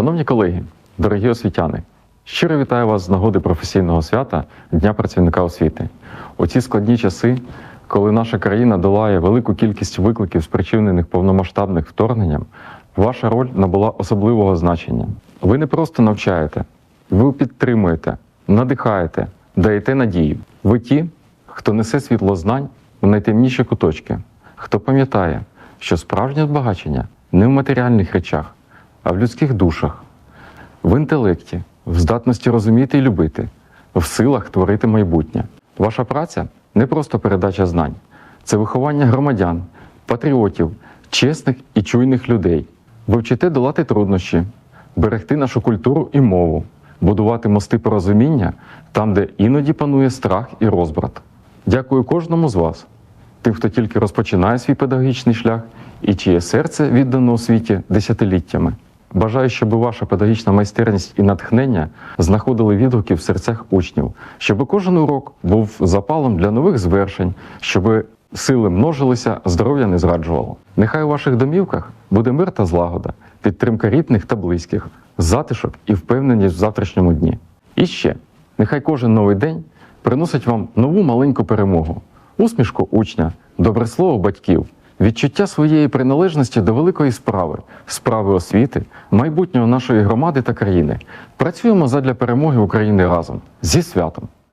Шановні колеги, дорогі освітяни, щиро вітаю вас з нагоди професійного свята Дня працівника освіти. У ці складні часи, коли наша країна долає велику кількість викликів, спричинених повномасштабним вторгненням, ваша роль набула особливого значення. Ви не просто навчаєте, ви підтримуєте, надихаєте, даєте надію. Ви ті, хто несе світло знань в найтемніші куточки, хто пам'ятає, що справжнє збагачення не в матеріальних речах, а в людських душах, в інтелекті, в здатності розуміти і любити, в силах творити майбутнє. Ваша праця не просто передача знань, це виховання громадян, патріотів, чесних і чуйних людей. Ви вчите долати труднощі, берегти нашу культуру і мову, будувати мости порозуміння там, де іноді панує страх і розбрат. Дякую кожному з вас, тим, хто тільки розпочинає свій педагогічний шлях і чиє серце віддано освіті десятиліттями. Бажаю, щоб ваша педагогічна майстерність і натхнення знаходили відгуки в серцях учнів, щоб кожен урок був запалом для нових звершень, щоб сили множилися, здоров'я не зраджувало. Нехай у ваших домівках буде мир та злагода, підтримка рідних та близьких, затишок і впевненість в завтрашньому дні. І ще, нехай кожен новий день приносить вам нову маленьку перемогу, усмішку учня, добре слово батьків, відчуття своєї приналежності до великої справи, справи освіти, майбутнього нашої громади та країни. Працюємо задля перемоги України разом зі святом.